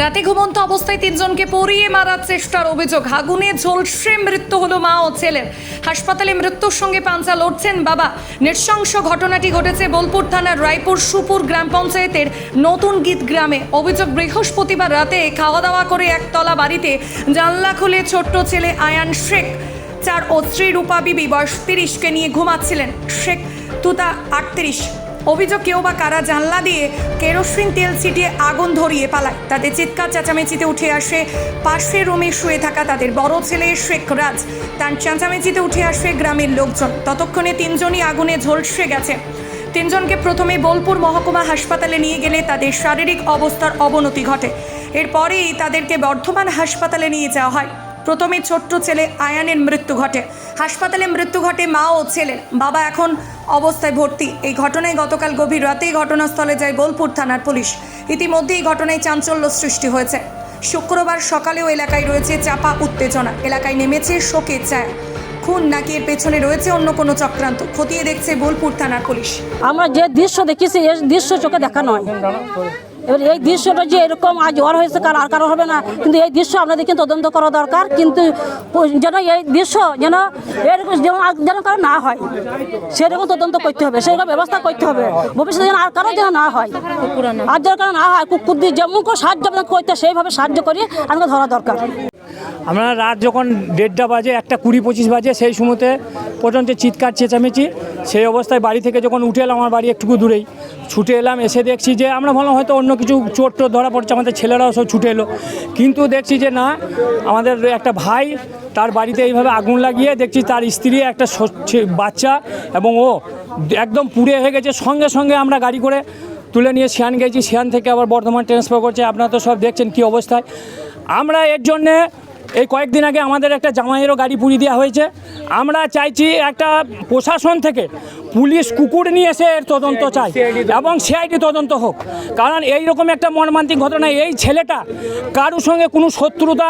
রাতে ঘুমন্ত অবস্থায় তিনজনকে পরিয়ে মারার চেষ্টার অভিযোগ। আগুনে ঝলসে মৃত্যু হলো মা ও ছেলের হাসপাতালে মৃত্যুর সঙ্গে পাঞ্জা লড়ছেন বাবা। নৃশংস ঘটনাটি ঘটেছে বোলপুর থানার রায়পুর সুপুর গ্রাম পঞ্চায়েতের নতুন গীত গ্রামে। অভিযোগ, বৃহস্পতিবার রাতে খাওয়া দাওয়া করে একতলা বাড়িতে জানলা খুলে ছোট্ট ছেলে আয়ান শেখ, চার ও স্ত্রী রূপা বিবি, বয়স তিরিশকে নিয়ে ঘুমাচ্ছিলেন। শেখ, তুতা আটত্রিশ। অভিযোগ কেউ বা কারা জানলা দিয়ে কেরোসিন তেল ছিটিয়ে আগুন ধরিয়ে পালায়। তাদের চিৎকার চেঁচামেচিতে উঠে আসে পাশের রুমে শুয়ে থাকা তাদের বড় ছেলে শেখ রাজ। তার চেঁচামেচিতে উঠে আসে গ্রামের লোকজন। ততক্ষণে তিনজনই আগুনে ঝলসে গেছে। তিনজনকে প্রথমে বোলপুর মহকুমা হাসপাতালে নিয়ে গেলে তাদের শারীরিক অবস্থার অবনতি ঘটে। এরপরেই তাদেরকে বর্ধমান হাসপাতালে নিয়ে যাওয়া হয়। প্রথমে ছোট্ট ছেলে আয়ানের মৃত্যু ঘটে। হাসপাতালে মৃত্যু ঘটে মা ও ছেলের। বাবা এখন অবস্থায় ভর্তি। এই ঘটনায় গতকাল গভীর রাতেই ঘটনাস্থলে যায় বোলপুর থানার পুলিশ। ইতিমধ্যে এই ঘটনায় চাঞ্চল্য সৃষ্টি হয়েছে। শুক্রবার সকালেও এলাকায় রয়েছে চাপা উত্তেজনা। এলাকায় নেমেছে শোকে চায় খুন নাকি এর পেছনে রয়েছে অন্য কোনো চক্রান্ত? খতিয়ে দেখছে বোলপুর থানার পুলিশ। আমরা যে দৃশ্য দেখেছি এই দৃশ্য চোখে দেখা নয়। এবার এই দৃশ্যটা যে এরকম আজ জ্বর হয়েছে, কার আর কারও হবে না। কিন্তু এই দৃশ্য আপনাদেরকে তদন্ত করা দরকার। কিন্তু যেন এই দৃশ্য যেন এরকম যেন যেন কারও না হয়, সেরকম তদন্ত করতে হবে, সেরকম ব্যবস্থা করতে হবে। ভবিষ্যতে যেন আর কারও যেন না হয়, আর যেন কারও না হয়, কুকুর দিয়ে যেমন করে সাহায্য করতে, সেইভাবে সাহায্য করি আমাকে ধরা দরকার। আমরা রাত যখন দেড়টা বাজে, একটা কুড়ি পঁচিশ বাজে, সেই সময়তে পর্যন্ত চিৎকার, চেঁচামেচি, সেই অবস্থায় বাড়ি থেকে যখন উঠে এলাম, আমার বাড়ি একটুকু দূরেই। ছুটে এলাম, এসে দেখছি যে আমরা ভাবলাম হয়তো অন্য কিছু চোট টোট ধরা পড়ছে, আমাদের ছেলেরাও সব ছুটে এলো। কিন্তু দেখছি যে না, আমাদের একটা ভাই তার বাড়িতে এইভাবে আগুন লাগিয়ে দেখছি তার স্ত্রী একটা বাচ্চা এবং ও একদম পুড়ে হয়ে গেছে। সঙ্গে সঙ্গে আমরা গাড়ি করে তুলে নিয়ে শিয়ান গেছি। শিয়ান থেকে আবার বর্ধমান ট্রান্সফার করছে। আপনারা তো সব দেখছেন কি অবস্থায়। আমরা এর জন্যে এই কয়েকদিন আগে আমাদের একটা জামাইয়েরও গাড়ি পুড়িয়ে দেওয়া হয়েছে। আমরা চাইছি একটা প্রশাসন থেকে পুলিশ কুকুর নিয়ে এসে এর তদন্ত চাই এবং সিআইডি তদন্ত হোক। কারণ এই রকম একটা মর্মান্তিক ঘটনা এই ছেলেটা কারোর সঙ্গে কোনো শত্রুতা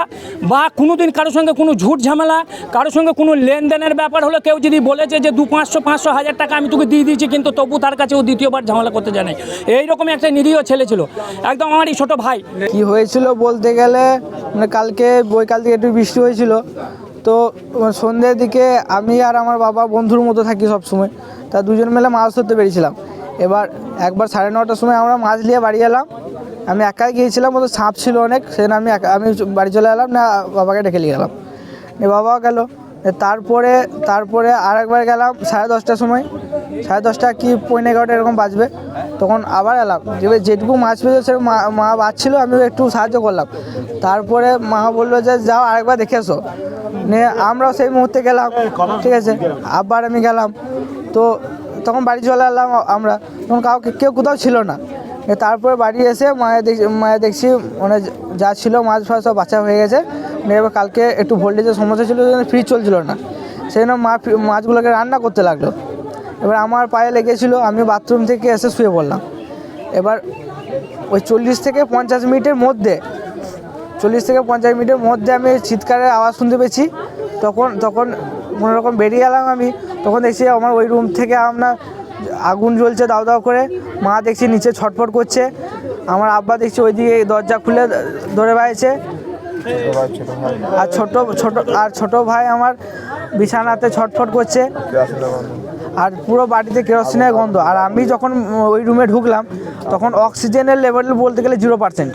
বা কোনো দিন কারোর সঙ্গে কোনো ঝুট ঝামেলা কারোর সঙ্গে কোনো লেনদেনের ব্যাপার হলো কেউ যদি বলেছে যে দু পাঁচশো পাঁচশো হাজার টাকা আমি তোকে দিয়ে দিয়েছি কিন্তু তবু তার কাছে ও দ্বিতীয়বার ঝামেলা করতে জানে এইরকম একটা নিরীহ ছেলে ছিল। একদম আমারই ছোট ভাই। কি হয়েছিল বলতে গেলে মানে কালকে বৈকাল থেকে একটু বৃষ্টি হয়েছিল। তো সন্ধ্যের দিকে আমি আর আমার বাবা বন্ধুর মতো থাকি সব সময় তা দুজন মিলে মাছ ধরতে বেরিয়েছিলাম। এবার একবার সাড়ে নটার সময় আমরা মাছ নিয়ে বাড়ি এলাম। আমি একাই গিয়েছিলাম ওদের সাপ ছিল অনেক সেদিন আমি একা- আমি বাড়ি চলে এলাম না বাবাকে ডেকে নিয়ে গেলাম। বাবাও গেল। তারপরে তারপরে আর একবার গেলাম সাড়ে দশটার সময়। সাড়ে দশটা কি পৌনে এগারোটা এরকম বাজবে। তখন আবার এলাম। এবার যেটুকু মাছ পেয়েছে সে মা মা বাঁচছিল আমি একটু সাহায্য করলাম। তারপরে মা বলল যে যাও আরেকবার দেখে এসো। নিয়ে আমরাও সেই মুহূর্তে গেলাম। ঠিক আছে আবার আমি গেলাম। তো তখন বাড়ি চলে এলাম আমরা। তখন কাউকে, কেউ কোথাও ছিল না। তারপরে বাড়ি এসে মায়ের দেখছি মায়ের দেখছি মানে যা ছিল, মাছ ফাছ সব বাচ্চা হয়ে গেছে। এবার কালকে একটু ভোল্টেজের সমস্যা ছিল ফ্রিজ চলছিল না। সেই জন্য মা মাছগুলোকে রান্না করতে লাগল। এবার আমার পায়ে লেগেছিলো আমি বাথরুম থেকে এসে শুয়ে পড়লাম। এবার ওই চল্লিশ থেকে পঞ্চাশ মিনিটের মধ্যে, চল্লিশ থেকে পঞ্চাশ মিনিটের মধ্যে আমি চিৎকারের আওয়াজ শুনতে পেয়েছি। তখন তখন কোনো রকম বেরিয়ে গেলাম আমি। তখন দেখছি আমার ওই রুম থেকে আপনার আগুন জ্বলছে দাও দাও করে। মা দেখছি নিচে ছটফট করছে। আমার আব্বা দেখছি ওই ওইদিকে দরজা খুলে ধরে বেড়াইছে আর ছোট ছোট, আর ছোট ভাই আমার বিছানাতে ছটফট করছে। আর পুরো বাড়িতে কেরোসিনের গন্ধ। আর আমি যখন ওই রুমে ঢুকলাম, তখন অক্সিজেনের লেভেল বলতে গেলে জিরো পার্সেন্ট